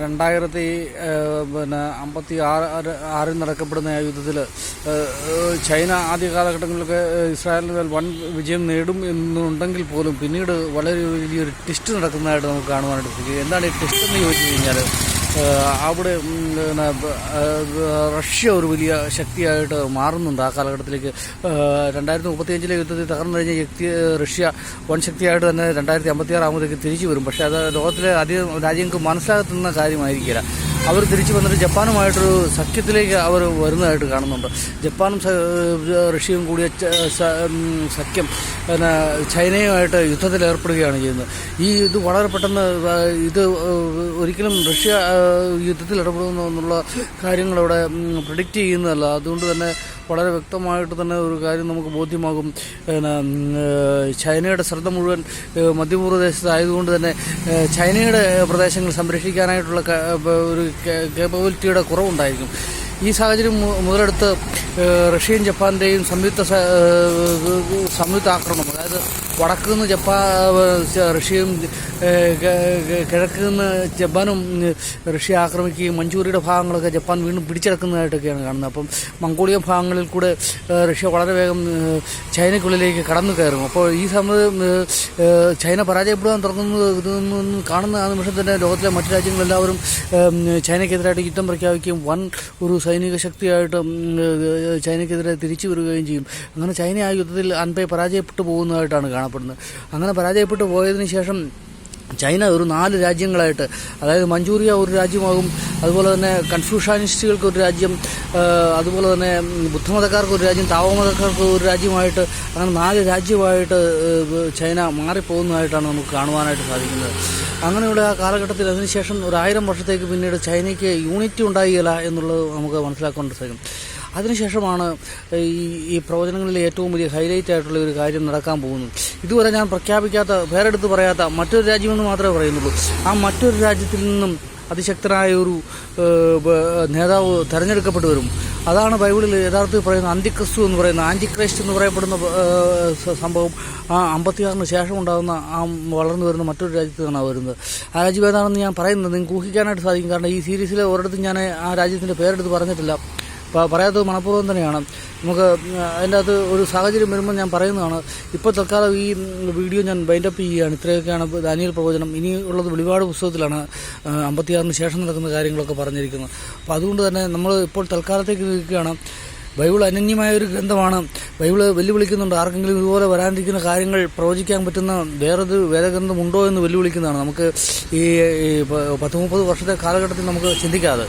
രണ്ടായിരത്തി പിന്നെ അമ്പത്തി ആറ് ആറ് ആറിൽ നടക്കപ്പെടുന്ന ആ യുദ്ധത്തിൽ ചൈന ആദ്യ കാലഘട്ടങ്ങളിലൊക്കെ ഇസ്രായേലിന് മേൽ വൻ വിജയം നേടും എന്നുണ്ടെങ്കിൽ പോലും പിന്നീട് വളരെ വലിയൊരു ടെസ്റ്റ് നടക്കുന്നതായിട്ട് നമുക്ക് കാണുവാനായിട്ട് സാധിക്കും. എന്താണ് ഈ ടെസ്റ്റ് എന്ന് ചോദിച്ചു കഴിഞ്ഞാൽ അവിടെ പിന്നെ റഷ്യ ഒരു വലിയ ശക്തിയായിട്ട് മാറുന്നുണ്ട് ആ കാലഘട്ടത്തിലേക്ക്. രണ്ടായിരത്തി മുപ്പത്തിയഞ്ചിലെ യുദ്ധത്തിൽ തകർന്നു കഴിഞ്ഞ വ്യക്തി റഷ്യ വൻ ശക്തിയായിട്ട് തന്നെ രണ്ടായിരത്തി അമ്പത്തി ആറ് ആകുമ്പോഴത്തേക്ക് തിരിച്ചു വരും. പക്ഷേ അത് ലോകത്തിലെ അധികം രാജ്യങ്ങൾക്ക് മനസ്സിലാകുന്ന കാര്യമായിരിക്കില്ല. അവർ തിരിച്ചു വന്നിട്ട് ജപ്പാനുമായിട്ടൊരു സഖ്യത്തിലേക്ക് അവർ വരുന്നതായിട്ട് കാണുന്നുണ്ട്. ജപ്പാനും റഷ്യയും കൂടിയ സഖ്യം പിന്നെ ചൈനയുമായിട്ട് യുദ്ധത്തിൽ ഏർപ്പെടുകയാണ് ചെയ്യുന്നത്. ഈ ഇത് വളരെ പെട്ടെന്ന് ഇത് ഒരിക്കലും റഷ്യ യുദ്ധത്തിൽ ഇടപെടുന്നു എന്നുള്ള കാര്യങ്ങൾ അവിടെ പ്രിഡിക്റ്റ് ചെയ്യുന്നതല്ല. അതുകൊണ്ട് തന്നെ വളരെ വ്യക്തമായിട്ട് തന്നെ ഒരു കാര്യം നമുക്ക് ബോധ്യമാകും. ചൈനയുടെ ശ്രദ്ധ മുഴുവൻ മധ്യപൂർവ തന്നെ ചൈനയുടെ പ്രദേശങ്ങൾ സംരക്ഷിക്കാനായിട്ടുള്ള ഒരു കേപ്പബിലിറ്റിയുടെ കുറവുണ്ടായിരിക്കും. ഈ സാഹചര്യം മുതലെടുത്ത് റഷ്യയും ജപ്പാന്റെയും സംയുക്ത സ- ഏഹ്, സംയുക്ത ആക്രമണം അതായത് വടക്ക് നിന്ന് ജപ്പാ റഷ്യയും കിഴക്ക് നിന്ന് ജപ്പാനും റഷ്യ ആക്രമിക്കുകയും മഞ്ചൂരിയുടെ ഭാഗങ്ങളൊക്കെ ജപ്പാൻ വീണ്ടും പിടിച്ചെടുക്കുന്നതായിട്ടൊക്കെയാണ് കാണുന്നത്. അപ്പം മംഗോളിയ ഭാഗങ്ങളിൽ കൂടെ റഷ്യ വളരെ വേഗം ചൈനയ്ക്കുള്ളിലേക്ക് കടന്നു കയറും. അപ്പോൾ ഈ സമയം ഏഹ്, ഏഹ്, ചൈന പരാജയപ്പെടാൻ തുടങ്ങുന്നത് കാണുന്ന ആ നിമിഷം തന്നെ ലോകത്തിലെ മറ്റു രാജ്യങ്ങളെല്ലാവരും ചൈനയ്ക്കെതിരായിട്ട് യുദ്ധം പ്രഖ്യാപിക്കുകയും വൻ ഒരു സൈനിക ശക്തിയായിട്ട് ചൈനയ്ക്കെതിരെ തിരിച്ചു വരികയും ചെയ്യും. അങ്ങനെ ചൈന ആ യുദ്ധത്തിൽ അൻപേ പരാജയപ്പെട്ടു പോകുന്നതായിട്ടാണ് കാണപ്പെടുന്നത്. അങ്ങനെ പരാജയപ്പെട്ടു പോയതിനു ശേഷം ചൈന ഒരു നാല് രാജ്യങ്ങളായിട്ട് അതായത് മഞ്ചൂറിയ ഒരു രാജ്യമാകും അതുപോലെ തന്നെ കൺഫ്യൂഷാനിസ്റ്റുകൾക്ക് ഒരു രാജ്യം അതുപോലെ തന്നെ ബുദ്ധമതക്കാർക്ക് ഒരു രാജ്യം താവമതക്കാർക്ക് ഒരു രാജ്യമായിട്ട് അങ്ങനെ നാല് രാജ്യമായിട്ട് ചൈന മാറിപ്പോകുന്നതായിട്ടാണ് നമുക്ക് കാണുവാനായിട്ട് സാധിക്കുന്നത്. അങ്ങനെയുള്ള ആ കാലഘട്ടത്തിൽ അതിനുശേഷം ഒരു ആയിരം വർഷത്തേക്ക് പിന്നീട് ചൈനയ്ക്ക് യൂണിറ്റി ഉണ്ടായില്ല എന്നുള്ളത് നമുക്ക് മനസ്സിലാക്കാൻ സാധിക്കും അതിനുശേഷമാണ് ഈ ഈ പ്രവചനങ്ങളിൽ ഏറ്റവും വലിയ ഹൈലൈറ്റ് ആയിട്ടുള്ള ഒരു കാര്യം നടക്കാൻ പോകുന്നു ഇതുവരെ ഞാൻ പ്രഖ്യാപിക്കാത്ത പേരെടുത്ത് പറയാത്ത മറ്റൊരു രാജ്യമെന്ന് മാത്രമേ പറയുന്നുള്ളൂ. ആ മറ്റൊരു രാജ്യത്തിൽ നിന്നും അതിശക്തനായ ഒരു നേതാവ് തെരഞ്ഞെടുക്കപ്പെട്ടു വരും. അതാണ് ബൈബിളിൽ യഥാർത്ഥത്തിൽ പറയുന്ന അന്തിക്രിസ്തു എന്ന് പറയുന്ന ആന്റിക്രൈസ്റ്റ് എന്ന് പറയപ്പെടുന്ന സംഭവം. ആ അമ്പത്തിയാറിന് ശേഷം ഉണ്ടാകുന്ന ആ വളർന്നു വരുന്ന മറ്റൊരു രാജ്യത്ത് നിന്നാണ് വരുന്നത്. ആ രാജ്യം ഏതാണെന്ന് ഞാൻ പറയുന്നത് നിങ്ങൾക്ക് ഊഹിക്കാനായിട്ട് സാധിക്കും. കാരണം ഈ സീരീസിലെ ഒരിടത്തും ഞാൻ ആ രാജ്യത്തിന്റെ പേരെടുത്ത് പറഞ്ഞിട്ടില്ല. പറയാത്തത് മനഃപൂർവം തന്നെയാണ്. നമുക്ക് അതിന്റെ അകത്ത് ഒരു സാഹചര്യം വരുമ്പോൾ ഞാൻ പറയുന്നതാണ് ഇപ്പോൾ തൽക്കാലം ഈ വീഡിയോ ഞാൻ ബൈൻഡപ്പ് ചെയ്യുകയാണ്. ഇത്രയൊക്കെയാണ് ദാനിയൽ പ്രവചനം. ഇനിയുള്ളത് വെളിപാട് പുസ്തകത്തിലാണ് അമ്പത്തിയാറിന് ശേഷം നടക്കുന്ന കാര്യങ്ങളൊക്കെ പറഞ്ഞിരിക്കുന്നത്. അപ്പോൾ അതുകൊണ്ട് തന്നെ നമ്മൾ ഇപ്പോൾ തൽക്കാലത്തേക്ക് നിൽക്കുകയാണ്. ബൈബിൾ അനന്യമായ ഒരു ഗ്രന്ഥമാണ്. ബൈബിൾ വെല്ലുവിളിക്കുന്നുണ്ട്. ആർക്കെങ്കിലും ഇതുപോലെ വരാനിരിക്കുന്ന കാര്യങ്ങൾ പ്രവചിക്കാൻ പറ്റുന്ന വേറൊരു വേദഗ്രന്ഥമുണ്ടോ എന്ന് വെല്ലുവിളിക്കുന്നതാണ്. നമുക്ക് ഈ പത്ത് മുപ്പത് വർഷത്തെ കാലഘട്ടത്തിൽ നമുക്ക് ചിന്തിക്കാതെ.